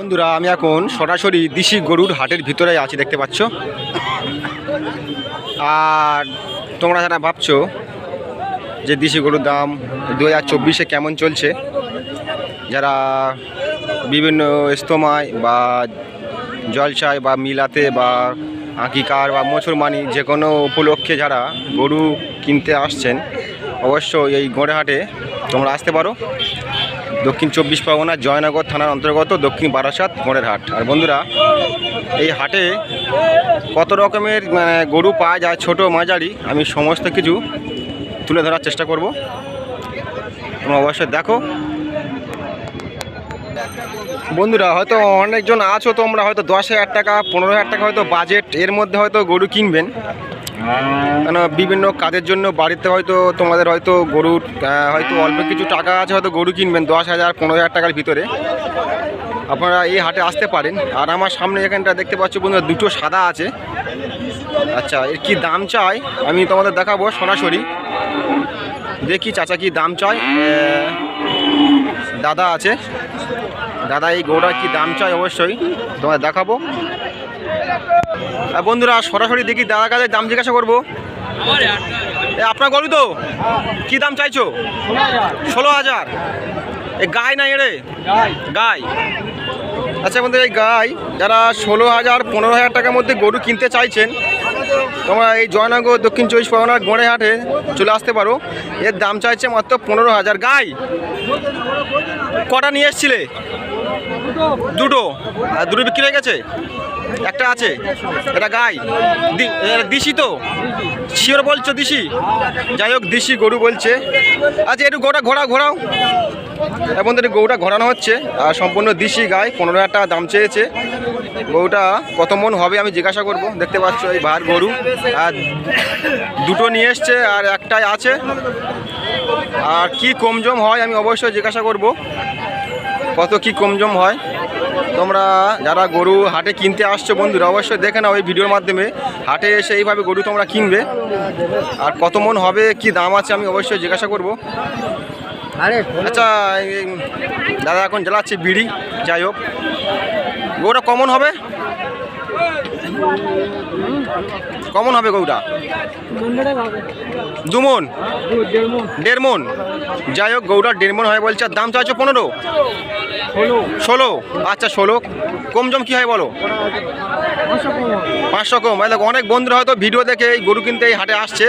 বন্ধুরা, আমি এখন সরাসরি দিশি গরুর হাটের ভিতরে আছি, দেখতে পাচ্ছ। আর তোমরা যারা ভাবছ যে দিশি গরুর দাম দু হাজার চব্বিশে কেমন চলছে, যারা বিভিন্ন ইস্তমায় বা জলসায় বা মিলাতে বা আঁকিকার বা মুসলমানি যে কোনো উপলক্ষে যারা গরু কিনতে আসছেন, অবশ্যই এই গোড়েহাটে তোমরা আসতে পারো। দক্ষিণ চব্বিশ পরগনা জয়নগর থানার অন্তর্গত দক্ষিণ বারাসাত মোড়ের হাট। আর বন্ধুরা এই হাটে কত রকমের মানে, গরু পাওয়া যায় ছোট মাঝারি আমি সমস্ত কিছু তুলে ধরার চেষ্টা করব। তোমরা অবশ্যই দেখো। বন্ধুরা হয়তো অনেকজন আছো তোমরা হয়তো দশ হাজার টাকা পনেরো হাজার টাকা হয়তো বাজেট এর মধ্যে হয়তো গরু কিনবেন। কেন, বিভিন্ন কাজের জন্য বাড়িতে হয়তো তোমাদের হয়তো গরুর হয়তো অল্প কিছু টাকা আছে, হয়তো গরু কিনবেন, দশ হাজার, পনেরো হাজার টাকার ভিতরে। আপনারা এই হাটে আসতে পারেন। আর আমার সামনে এখানটা দেখতে পাচ্ছ বন্ধুরা, দুটো সাদা আছে। আচ্ছা এর কি দাম চাই? আমি তোমাদের দেখাবো সরাসরি। দেখি চাচা কি দাম চাই দাদা আছে। দাদা, এই গরুটার কি দাম চাই? অবশ্যই তোমাদের দেখাবো। বন্ধুরা, সরাসরি দেখি দাদা কাছে দাম জিজ্ঞাসা করব। আপনার গরু তো? কি দাম চাইছো? ষোলো হাজার। এ, গাই না এরে গাই। আচ্ছা বন্ধু এই গাই, যারা ষোলো হাজার, পনেরো হাজার টাকার মধ্যে গরু কিনতে চাইছেন, তোমরা এই জয়নগর, দক্ষিণ চব্বিশ পরগনার গোড়ে হাটে চলে আসতে পারো। এর দাম চাইছে মাত্র পনেরো হাজার। গাই, কটা নিয়ে এসছিলে? দুটো। আর দুটো বিক্রি হয়ে গেছে? একটা আছে, এটা গাই। দিশি তো? শিওর বলছো দিশি? যাই হোক, দিশি গরু বলছে। আচ্ছা একটু গোটা ঘোরা ঘোরাও। এখন তো গরুটা ঘোরানো হচ্ছে, আর সম্পূর্ণ দিশি গাই, পনেরো হাজার টাকা দাম চেয়েছে। গরুটা কত মন হবে আমি জিজ্ঞাসা করব। দেখতে পাচ্ছ এই ভার গরু। আর দুটো নিয়ে এসছে, আর একটাই আছে। আর কি কমজম হয় আমি অবশ্যই জিজ্ঞাসা করব। কত কি কমজম হয়? তোমরা যারা গরু হাটে কিনতে আসছো বন্ধুরা অবশ্যই দেখে নাও এই ভিডিওর মাধ্যমে। হাটে এসে এইভাবে গরু তোমরা কিনবে। আর কত মন হবে কি দাম আছে আমি অবশ্যই জিজ্ঞাসা করব। আচ্ছা দাদা এখন জ্বালাচ্ছে বিড়ি যাই হোক। গরুটা কমন হবে? কমন হবে গরুটা? দুমন? দেড় মন। যাই হোক গৌড়ার দেড় মন হয় বলছে আর দাম চাইছো পনেরো? ষোলো। আচ্ছা ষোলো। কম জম কী হয় বলো? পাঁচশো কম দেখো অনেক বন্ধুরা হয়তো ভিডিও দেখে এই গরু কিনতে এই হাটে আসছে।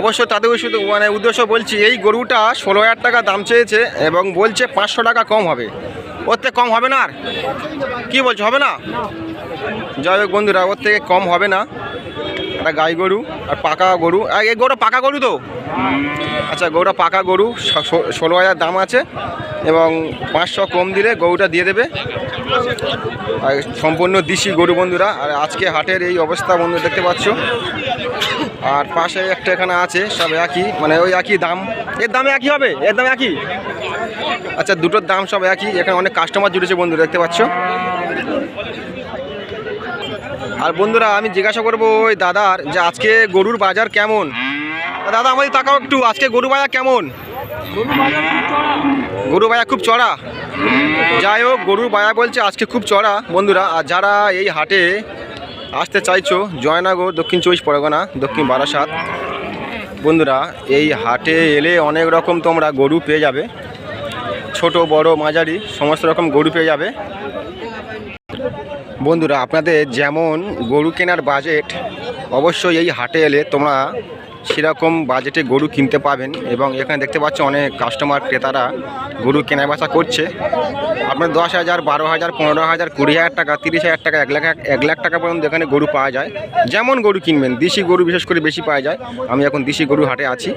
অবশ্যই তাদের শুধু মানে উদ্দেশ্য বলছি এই গরুটা ষোলো হাজার টাকা দাম চেয়েছে এবং বলছে পাঁচশো টাকা কম হবে। ওর কম হবে না আর? কী বলছো হবে না। যাই হোক বন্ধুরা, ওর থেকে কম হবে না। একটা গাই গরু আর পাকা গরু। আর এই গরুটা পাকা গরু তো? আচ্ছা গরুটা পাকা গরু ষোলো হাজার দাম আছে এবং পাঁচশো কম দিলে গরুটা দিয়ে দেবে। আর সম্পূর্ণ দিশি গরু বন্ধুরা, আর আজকে হাটের এই অবস্থা বন্ধু দেখতে পাচ্ছ। আর পাশে একটা এখানে আছে, সব একই মানে ওই একই দাম। এর দামে একই হবে? এর দামে একই? আচ্ছা দুটোর দাম সব একই। এখানে অনেক কাস্টমার জুড়েছে বন্ধু দেখতে পাচ্ছ। আর বন্ধুরা, আমি জিজ্ঞাসা করব ওই দাদার যে আজকে গরুর বাজার কেমন? দাদা, আমাদের তাকাও একটু, আজকে গরু বাজার কেমন? গরু বাজার খুব চড়া। যাই হোক, গরুর বাজার বলছে আজকে খুব চড়া। বন্ধুরা, আর যারা এই হাটে আসতে চাইছো, জয়নগর, দক্ষিণ চব্বিশ পরগনা, দক্ষিণ বারাসাত, বন্ধুরা, এই হাটে এলে অনেক রকম তোমরা গরু পেয়ে যাবে। ছোট, বড়, মাঝারি, সমস্ত রকম গরু পেয়ে যাবে। বন্ধুরা, আপনাদের যেমন গরু কেনার বাজেট অবশ্যই এই হাটে এলে তোমরা সেরকম বাজেটে গরু কিনতে পাবেন এবং এখানে দেখতে পাচ্ছ অনেক কাস্টমার ক্রেতারা গরু কেনা বেচা করছে। আপনার দশ হাজার, বারো হাজার, পনেরো হাজার, কুড়ি হাজার টাকা, তিরিশ হাজার টাকা, এক লাখ এক লাখ টাকা পর্যন্ত এখানে গরু পাওয়া যায়। যেমন গরু কিনবেন, দেশি গরু বিশেষ করে বেশি পাওয়া যায়। আমি এখন দেশি গরু হাটে আছি।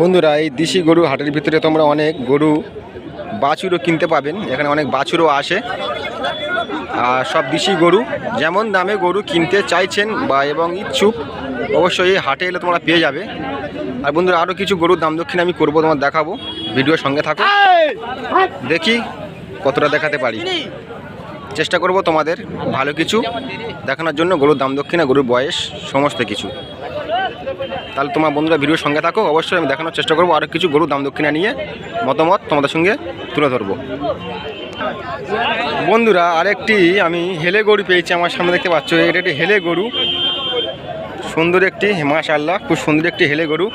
বন্ধুরা, এই দেশি গরু হাটের ভিতরে তোমরা অনেক গরু বাছুরও কিনতে পাবেন। এখানে অনেক বাছুরও আসে। সব দেশি গরু, যেমন দামে গরু কিনতে চাইছেন বা এবং ইচ্ছুক, অবশ্যই হাটে এলে তোমরা পেয়ে যাবে। আর বন্ধুরা আরও কিছু গরুর দাম দক্ষিণ আমি করব তোমার দেখাবো। ভিডিওর সঙ্গে থাকো। দেখি কতটা দেখাতে পারি। চেষ্টা করব তোমাদের ভালো কিছু দেখানোর জন্য, গরুর দাম দক্ষিণা, গরুর বয়স, সমস্ত কিছু। তাহলে তোমার বন্ধুরা ভিডিওর সঙ্গে থাকো, অবশ্যই আমি দেখানোর চেষ্টা করব আরও কিছু গরুর দাম দক্ষিণা নিয়ে মতামত তোমাদের সঙ্গে তুলে ধরবো। বন্ধুরা, আরেকটি আমি হেলে গরু পেয়েছি আমার সামনে দেখতে পাচ্ছ। এটা একটি হেলে গরু। সুন্দর একটি মাশাল্লাহ খুব সুন্দর একটি হেলে গরু।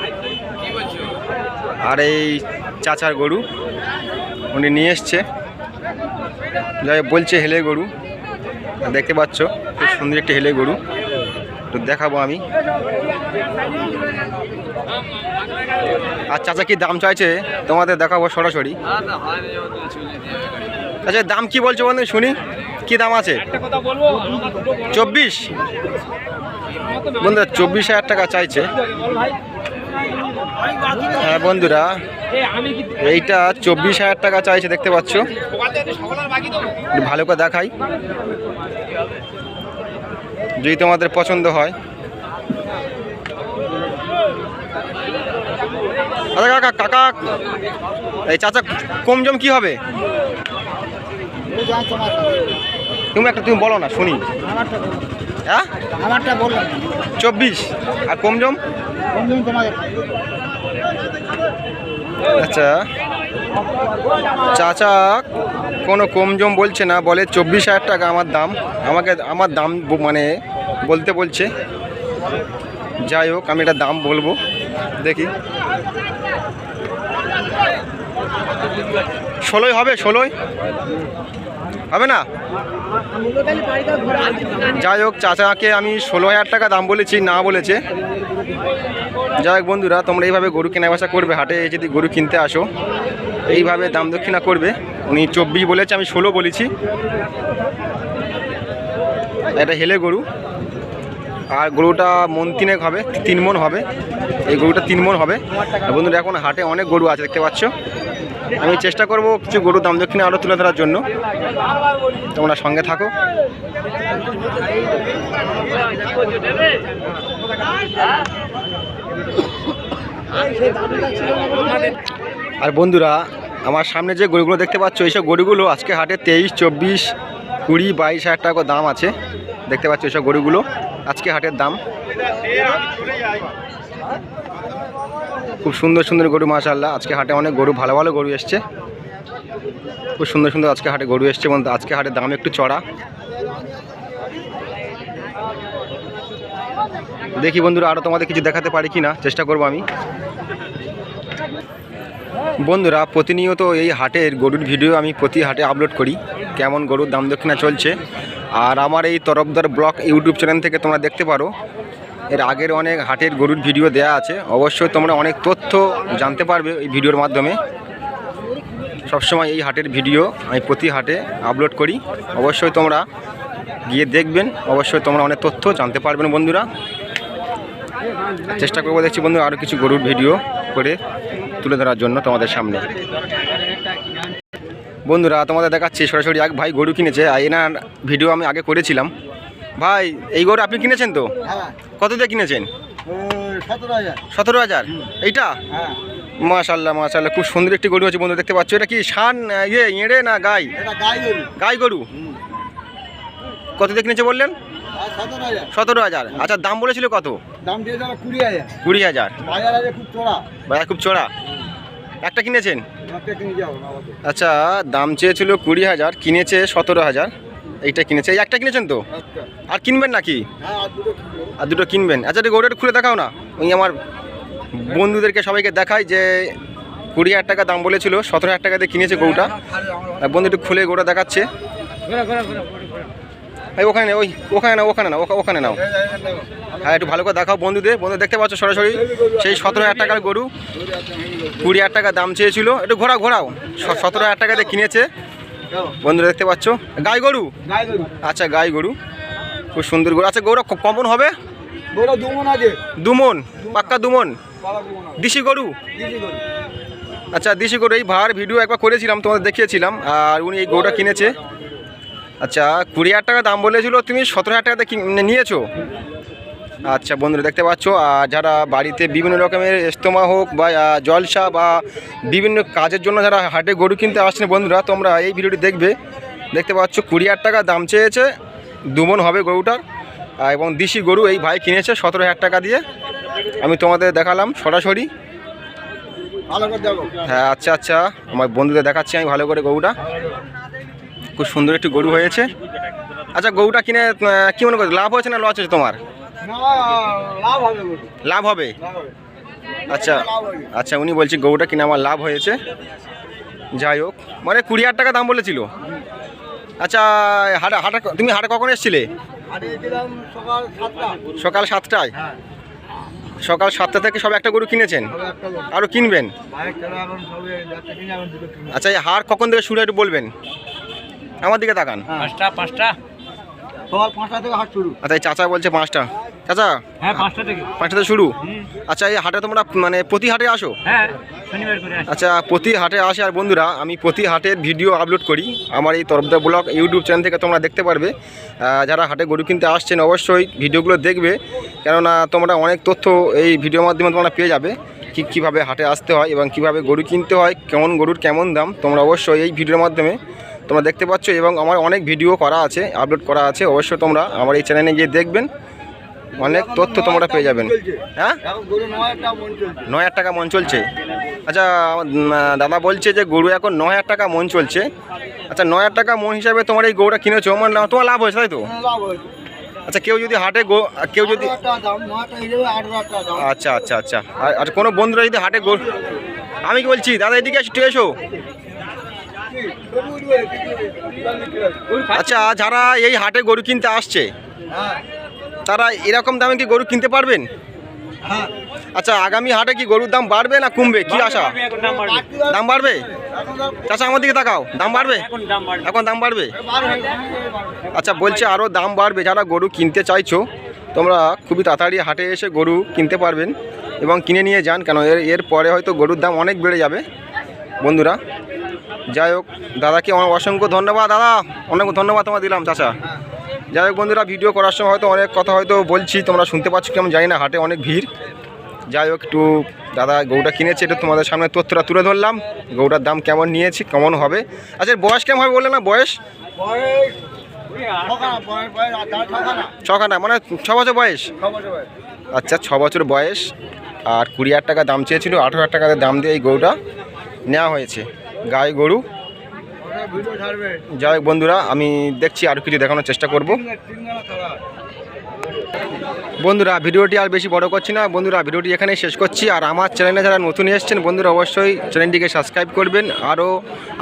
আর এই চাচার গরু, উনি নিয়ে এসছে। যাই বলছে হেলে গরু। দেখতে পাচ্ছ, খুব সুন্দর একটি হেলে গরু। তো দেখাবো আমি। আর চাচা কি দাম চাইছে? তোমাদের দেখাবো সরাসরি। আচ্ছা দাম কি বলছো বন্ধু? শুনি। কি দাম আছে? চব্বিশ? বন্ধুরা চব্বিশ হাজার টাকা চাইছে। হ্যাঁ বন্ধুরা এইটা চব্বিশ হাজার টাকা চাইছে দেখতে পাচ্ছ। ভালো করে দেখাই। যদি তোমাদের পছন্দ হয়। আচ্ছা কাকা কাকা এই চাচা কমজম কি হবে? তুমি একটা তুমি বলো না, শুনি। হ্যাঁ? চব্বিশ। আর কম জম বন্ধু তোমাদের আচ্ছা। চাচা, কোনো কম জম বলছে না, বলে চব্বিশ হাজার টাকা আমার দাম। আমাকে, আমার দাম মানে বলতে বলছে। যাই হোক, আমি এটা দাম বলব। দেখি। ষোলোই হবে ষোলোই? হবে না? যাই হোক, চাচাকে আমি ষোলো হাজার টাকা দাম বলেছি, না বলেছে। যাই হোক বন্ধুরা, তোমরা এইভাবে গরু কেনা বেচা করবে, হাটে যদি গরু কিনতে আসো, এইভাবে দাম দক্ষিণা করবে। উনি চব্বিশ বলেছে, আমি ষোলো বলেছি। এটা হেলে গরু। আর গরুটা মন তিনেক হবে, তিন মন হবে। এই গরুটা তিন মন হবে। বন্ধুরা, এখন হাটে অনেক গরু আছে, দেখতে পাচ্ছ? আমি চেষ্টা করব কিছু গরু দাম দক্ষিণে আরও তুলে ধরার জন্য। তোমরা সঙ্গে থাকো। আর বন্ধুরা, আমার সামনে যে গরুগুলো দেখতে পাচ্ছ, এইসব গরুগুলো আজকে হাটে তেইশ, চব্বিশ, কুড়ি, বাইশ হাজার টাকা দাম আছে। দেখতে পাচ্ছ এইসব গরুগুলো, আজকে হাটের দাম। খুব সুন্দর সুন্দর গরু মাশাল্লাহ আজকে হাটে অনেক গরু, ভালো ভালো গরু এসছে। খুব সুন্দর সুন্দর আজকে হাটে গরু এসছে এবং আজকে হাটের দাম একটু চড়া। দেখি বন্ধুরা আরও তোমাদের কিছু দেখাতে পারি কি না চেষ্টা করব আমি। বন্ধুরা, প্রতিনিয়ত এই হাটের গরুর ভিডিও আমি প্রতি হাটে আপলোড করি, কেমন গরুর দাম দক্ষিণা চলছে। আর আমার এই তরফদার ব্লগ ইউটিউব চ্যানেল থেকে তোমরা দেখতে পারো এর আগের অনেক হাটের গরুর ভিডিও দেয়া আছে। অবশ্যই তোমরা অনেক তথ্য জানতে পারবে এই ভিডিওর মাধ্যমে। সবসময় এই হাটের ভিডিও আমি প্রতি হাটে আপলোড করি। অবশ্যই তোমরা গিয়ে দেখবেন। অবশ্যই তোমরা অনেক তথ্য জানতে পারবেন বন্ধুরা। চেষ্টা করব দেখছি বন্ধু আরও কিছু গরুর ভিডিও করে তুলে ধরার জন্য তোমাদের সামনে। বন্ধুরা তোমাদের দেখাচ্ছি সরাসরি এক ভাই গরু কিনেছে। আর এনার ভিডিও আমি আগে করেছিলাম। ভাই এই গরু আপনি কিনেছেন তো? হ্যাঁ। কত দিয়ে কিনেছেন? সতেরো হাজার। এইটা? হ্যাঁ। মাশাল্লাহ মাশাল্লাহ খুব সুন্দর একটি গরু আছে বন্ধু দেখতে পাচ্ছ। এটা কি শান ইয়ে ইঁড়ে না গাই? গাই গরু। কত দিয়ে কিনেছে বললেন? সতেরো হাজার। আচ্ছা দাম বলেছিল কত? দাম কুড়ি হাজার। বাজার খুব চড়া। একটা কিনেছেন? আচ্ছা দাম চেয়েছিল কুড়ি হাজার কিনেছে সতেরো হাজার। এইটা কিনেছে। এই একটা কিনেছেন তো? আর কিনবেন নাকি? হ্যাঁ আর দুটো কিনবেন। আচ্ছা গরুটা একটু খুলে দেখাও না। ওই আমার বন্ধুদেরকে সবাইকে দেখাই যে কুড়ি হাজার টাকা দাম বলেছিল সতেরো হাজার টাকা দিয়ে কিনেছে গরুটা। আর বন্ধু একটু খুলে গরুটা দেখাচ্ছে। এই ওখানে ওই ওখানে না ওখানে না ওখা- ওখানে নাও। হ্যাঁ একটু ভালো করে দেখাও বন্ধুদের। বন্ধু দেখতে পাচ্ছ সরাসরি সেই সতেরো হাজার টাকার গরু। কুড়ি হাজার টাকা দাম চেয়েছিল। একটু ঘোরাও ঘোরাও। সতেরো হাজার টাকা দিয়ে কিনেছে। বন্ধুরা দেখতে পাচ্ছ? গাই গরু? আচ্ছা গাই গরু। খুব সুন্দর গরু। আচ্ছা গরু ক- কমন হবে? দুমন পাক্কা দুমন? দিশি গরু? আচ্ছা দিশি গরু। এই ভার ভিডিও একবার করেছিলাম তোমাদের দেখিয়েছিলাম আর উনি এই গরুটা কিনেছে। আচ্ছা কুড়ি হাজার টাকা দাম বলেছিল তুমি সতেরো হাজার টাকাতে নিয়েছো? আচ্ছা বন্ধুরা দেখতে পাচ্ছ আর যারা বাড়িতে বিভিন্ন রকমের ইস্তমা হোক বা জলসা বা বিভিন্ন কাজের জন্য যারা হাটে গরু কিনতে আসছেন বন্ধুরা তোমরা এই ভিডিওটি দেখবে। দেখতে পাচ্ছ কুড়ি হাজার টাকা দাম চেয়েছে দুমন হবে গরুটার। এবং দিশি গরু এই ভাই কিনেছে সতেরো হাজার টাকা দিয়ে। আমি তোমাদের দেখালাম সরাসরি। হ্যাঁ আচ্ছা আচ্ছা আমার বন্ধুদের দেখাচ্ছি আমি ভালো করে গরুটা। খুব সুন্দর একটি গরু হয়েছে। আচ্ছা গরুটা কিনে কী মনে করছ লাভ হয়েছে না লস হয়েছে তোমার? লাভ হবে গরু লাভ হবে? লাভ হবে। আচ্ছা আচ্ছা উনি বলছি গরুটা কিনে আমার লাভ হয়েছে। যাই হোক মানে কুড়ি হাজার টাকা দাম বলেছিল। আচ্ছা হাটা হাটা তুমি হাটে কখন এসেছিলে? সকাল সাতটায়? হ্যাঁ। সকাল সাতটা থেকে সব একটা গরু কিনেছেন? আরও কিনবেন? আচ্ছা এই হাট কখন থেকে শুরু একটু বলবেন। আমার দিকে তাকান। হ্যাঁ। পাঁচটা পাঁচটা। সকাল পাঁচটা থেকে হাট শুরু। আচ্ছা এই চাচা বলছে পাঁচটা। চাচা? হ্যাঁ পাঁচটা থেকে। পাঁচটা থেকে শুরু? আচ্ছা এই হাটে তোমরা মানে প্রতি হাটে আসো? হ্যাঁ শনিবার করে আসি। আচ্ছা প্রতি হাটে আসে। আর বন্ধুরা আমি প্রতি হাটের ভিডিও আপলোড করি। আমার এই তরফদা ব্লগ ইউটিউব চ্যানেল থেকে তোমরা দেখতে পারবে। যারা হাটে গরু কিনতে আসছেন অবশ্যই ভিডিওগুলো দেখবে। কেননা তোমরা অনেক তথ্য এই ভিডিওর মাধ্যমে তোমরা পেয়ে যাবে। কি কীভাবে হাটে আসতে হয় এবং কীভাবে গরু কিনতে হয় কেমন গরুর কেমন দাম তোমরা অবশ্যই এই ভিডিওর মাধ্যমে তোমরা দেখতে পাচ্ছ এবং আমার অনেক ভিডিও করা আছে আপলোড করা আছে। অবশ্যই তোমরা আমার এই চ্যানেলে গিয়ে দেখবেন। অনেক তথ্য তোমরা পেয়ে যাবেন। হ্যাঁ? মন নয় হাজার টাকা মন চলছে। আচ্ছা দাদা বলছে যে গরু এখন নয় হাজার টাকা মন চলছে। আচ্ছা নয় হাজার টাকা মন হিসাবে তোমার এই গরুটা কিনেছো? আমার না- তোমার লাভ হয়েছে, তাই তো? আচ্ছা কেউ যদি হাটে গো, কেউ যদি আচ্ছা আচ্ছা আচ্ছা। আর কোনো বন্ধুরা যদি হাটে গরু আমি কি বলছি? দাদা, এদিকে একটু এসো। আচ্ছা যারা এই হাটে গরু কিনতে আসছে, তারা এরকম দামে কি গরু কিনতে পারবেন? আচ্ছা আগামী হাটে কি গরুর দাম বাড়বে না কমবে? কি আশা? দাম বাড়বে? চাচা, আমার দিকে তাকাও। দাম বাড়বে? এখন দাম বাড়বে। আচ্ছা বলছে আরও দাম বাড়বে। যারা গরু কিনতে চাইছো, তোমরা খুবই তাড়াতাড়ি হাটে এসে গরু কিনতে পারবেন এবং কিনে নিয়ে যান, কেন এর এর পরে হয়তো গরুর দাম অনেক বেড়ে যাবে। বন্ধুরা যাই হোক দাদাকে অসংখ্য ধন্যবাদ দাদা। অনেক ধন্যবাদ তোমার দিলাম চাচা। যাই হোক বন্ধুরা ভিডিও করার সময় হয়তো অনেক কথা হয়তো বলছি তোমরা শুনতে পাচ্ছ কেমন জানি না হাটে অনেক ভিড়। যাই হোক একটু দাদা গৌটা কিনেছে একটু তোমাদের সামনে তথ্যটা তুলে ধরলাম গৌটার দাম কেমন নিয়েছি কেমন হবে। আচ্ছা বয়স কেমন হবে বললে না বয়স? ছখানা, মানে ছ বছর বয়স। আচ্ছা ছ বছর বয়স। আর কুড়ি হাজার টাকা দাম চেয়েছিল আঠেরো হাজার টাকা দাম দিয়ে এই গৌটা নেওয়া হয়েছে। গায়ে গরু। যাই বন্ধুরা, আমি দেখছি আরও কিছু দেখানোর চেষ্টা করব। বন্ধুরা, ভিডিওটি আর বেশি বড় করছি না। বন্ধুরা, ভিডিওটি এখানেই শেষ করছি। আর আমার চ্যানেলে যারা নতুন এসেছেন, বন্ধুরা অবশ্যই চ্যানেলটিকে সাবস্ক্রাইব করবেন। আরও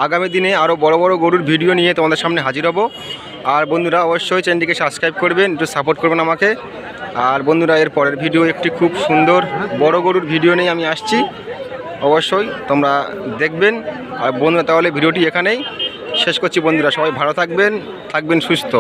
আগামী দিনে আরও বড় বড় গরুর ভিডিও নিয়ে তোমাদের সামনে হাজির হব। আর বন্ধুরা, অবশ্যই চ্যানেলটিকে সাবস্ক্রাইব করবেন, একটু সাপোর্ট করবেন আমাকে। আর বন্ধুরা, এর পরের ভিডিও একটি খুব সুন্দর, বড় গরুর ভিডিও নিয়ে আমি আসছি। অবশ্যই তোমরা দেখবেন। আর বন্ধুরা, তাহলে ভিডিওটি এখানেই শেষ করছি বন্ধুরা। সবাই ভালো থাকবেন থাকবেন সুস্থ।